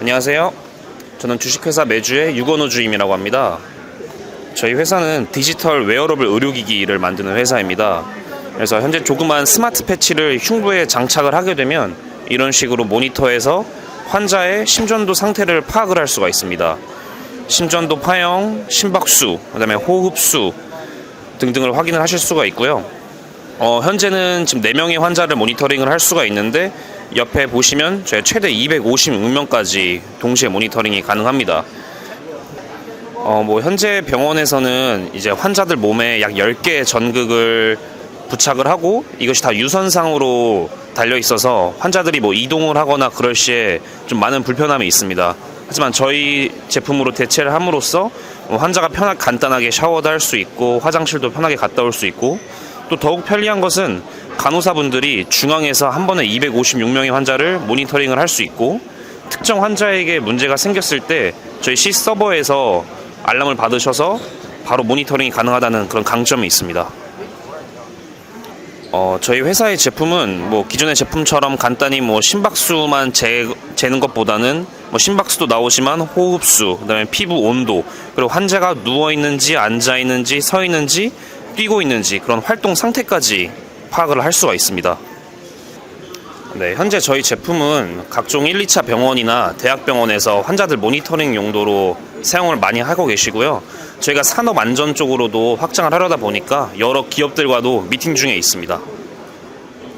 안녕하세요. 저는 주식회사 매주의 유건호 주임이라고 합니다. 저희 회사는 디지털 웨어러블 의료기기를 만드는 회사입니다. 그래서 현재 조그만 스마트 패치를 흉부에 장착을 하게 되면 이런 식으로 모니터에서 환자의 심전도 상태를 파악을 할 수가 있습니다. 심전도 파형, 심박수, 그다음에 호흡수 등등을 확인을 하실 수가 있고요. 어, 현재는 지금 4명의 환자를 모니터링을 할 수가 있는데 옆에 보시면 저희 최대 256명까지 동시에 모니터링이 가능합니다. 어, 뭐 현재 병원에서는 이제 환자들 몸에 약 10개의 전극을 부착을 하고 이것이 다 유선상으로 달려 있어서 환자들이 뭐 이동을 하거나 그럴 시에 좀 많은 불편함이 있습니다. 하지만 저희 제품으로 대체를 함으로써 뭐 환자가 편하게 간단하게 샤워도 할 수 있고 화장실도 편하게 갔다 올 수 있고 또 더욱 편리한 것은 간호사분들이 중앙에서 한 번에 256명의 환자를 모니터링을 할 수 있고 특정 환자에게 문제가 생겼을 때 저희 C 서버에서 알람을 받으셔서 바로 모니터링이 가능하다는 그런 강점이 있습니다. 어, 저희 회사의 제품은 뭐 기존의 제품처럼 간단히 뭐 심박수만 재, 재는 것보다는 뭐 심박수도 나오지만 호흡수, 그다음에 피부 온도, 그리고 환자가 누워 있는지 앉아 있는지 서 있는지 뛰고 있는지 그런 활동 상태까지 파악을 할 수가 있습니다. 네, 현재 저희 제품은 각종 1, 2차 병원이나 대학병원에서 환자들 모니터링 용도로 사용을 많이 하고 계시고요. 저희가 산업 안전 쪽으로도 확장을 하려다 보니까 여러 기업들과도 미팅 중에 있습니다.